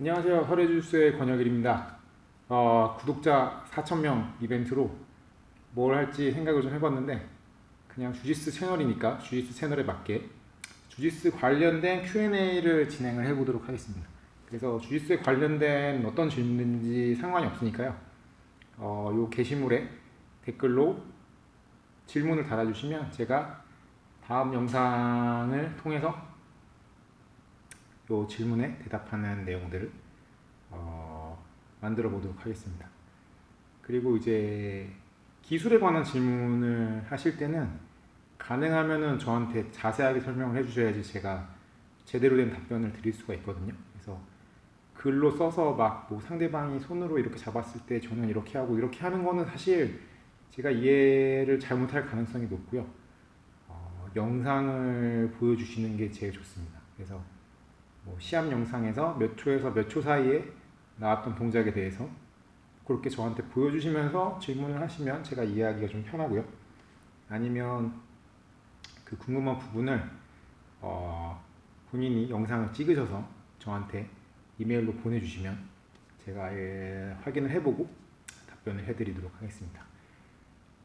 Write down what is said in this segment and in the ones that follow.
안녕하세요. 혈액주스의 권혁일입니다. 어, 구독자 4,000명 이벤트로 뭘 할지 생각을 좀 해봤는데 그냥 주지스 채널이니까 주지스 채널에 맞게 주지스 관련된 Q&A를 진행을 해보도록 하겠습니다. 그래서 주지스에 관련된 어떤 질문인지 상관이 없으니까요. 어, 요 게시물에 댓글로 질문을 달아주시면 제가 다음 영상을 통해서 요 질문에 대답하는 내용들을 어, 만들어 보도록 하겠습니다. 그리고 이제 기술에 관한 질문을 하실 때는 가능하면은 저한테 자세하게 설명을 해주셔야지 제가 제대로 된 답변을 드릴 수가 있거든요. 그래서 글로 써서 막 뭐 상대방이 손으로 이렇게 잡았을 때 저는 이렇게 하고 이렇게 하는 거는 사실 제가 이해를 잘못할 가능성이 높고요. 어, 영상을 보여주시는 게 제일 좋습니다. 그래서 뭐 시합 영상에서 몇 초에서 몇 초 사이에 나왔던 동작에 대해서 그렇게 저한테 보여주시면서 질문을 하시면 제가 이해하기가 좀 편하고요. 아니면 그 궁금한 부분을 어, 본인이 영상을 찍으셔서 저한테 이메일로 보내주시면 제가 예, 확인을 해보고 답변을 해드리도록 하겠습니다.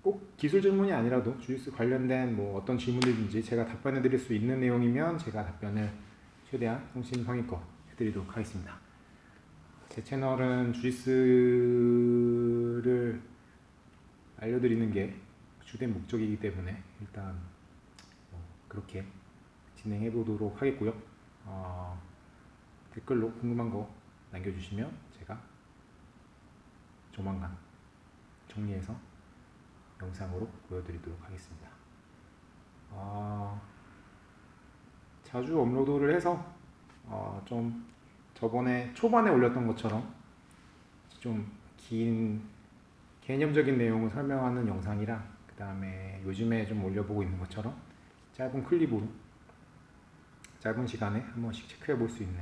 꼭 기술 질문이 아니라도 주짓수 관련된 뭐 어떤 질문이든지 제가 답변해 드릴 수 있는 내용이면 제가 답변을 최대한 성심성의껏 해드리도록 하겠습니다. 제 채널은 주짓수를 알려드리는 게 주된 목적이기 때문에 일단 뭐 그렇게 진행해 보도록 하겠고요. 어, 댓글로 궁금한 거 남겨주시면 제가 조만간 정리해서 영상으로 보여드리도록 하겠습니다. 자주 업로드를 해서 어, 좀 저번에 초반에 올렸던 것처럼 좀 긴 개념적인 내용을 설명하는 영상이랑 그 다음에 요즘에 좀 올려보고 있는 것처럼 짧은 클립으로 짧은 시간에 한 번씩 체크해 볼 수 있는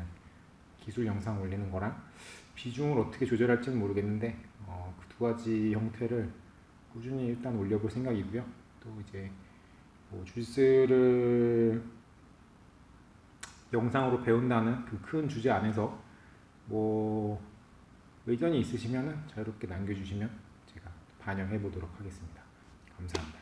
기술 영상 올리는 거랑 비중을 어떻게 조절할지는 모르겠는데 어, 그 두 가지 형태를 꾸준히 일단 올려볼 생각이고요. 또 이제 뭐 주짓수를 영상으로 배운다는 그 큰 주제 안에서 뭐 의견이 있으시면 자유롭게 남겨주시면 제가 반영해 보도록 하겠습니다. 감사합니다.